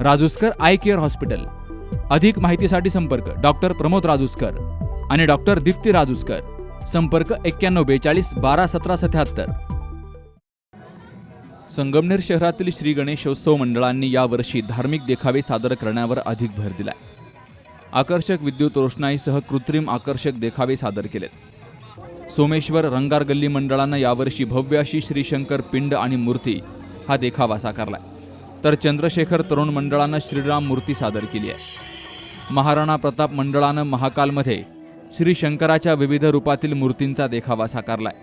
Rajuskar eye care hospital. अधिक माहितीसाठी संपर्क डॉक्टर प्रमोद राजूस्कर आणि डॉक्टर दीप्ती राजूस्कर. संपर्क एक्क्याण्णव बेचाळीस बारा सतरा सत्याहत्तर. संगमनेर शहरातील श्री गणेशोत्सव मंडळांनी यावर्षी धार्मिक देखावे सादर करण्यावर अधिक भर दिला आकर्षक विद्युत रोषणाईसह कृत्रिम आकर्षक देखावे सादर केलेत. सोमेश्वर रंगार गल्ली मंडळानं यावर्षी भव्य अशी श्रीशंकर पिंड आणि मूर्ती हा देखावा साकारलाय. तर चंद्रशेखर तरुण मंडळानं श्रीराम मूर्ती सादर केली आहे. महाराणा प्रताप मंडळानं महाकालमध्ये श्री शंकराच्या विविध रूपातील मूर्तींचा देखावा साकारलाय.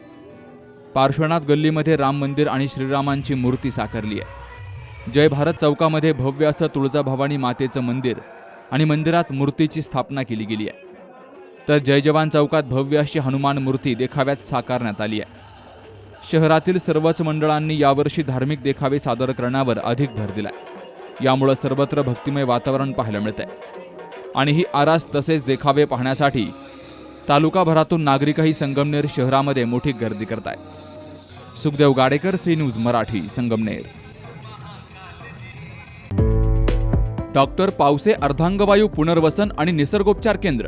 पार्श्वनाथ गल्लीमध्ये राम मंदिर आणि श्रीरामांची मूर्ती साकारली आहे. जय भारत चौकामध्ये भव्य असं तुळजाभवानी मातेचं मंदिर आणि मंदिरात मूर्तीची स्थापना केली गेली आहे. तर जय जवान चौकात भव्य अशी हनुमान मूर्ती देखाव्यात साकारण्यात आली आहे. शहरातील सर्वच मंडळांनी यावर्षी धार्मिक देखावे सादर करण्यावर अधिक भर दिलाय. यामुळं सर्वत्र भक्तिमय वातावरण पाहायला मिळत आहे आणि ही आरास तसेच देखावे पाहण्यासाठी तालुकाभरातून नागरिकही संगमनेर शहरामध्ये मोठी गर्दी करत आहेत Sukhdev Gadekar C news Marathi Sangamner. Doctor Pawase अर्धांगवायू पुनर्वसन आणि निसर्गोपचार केंद्र.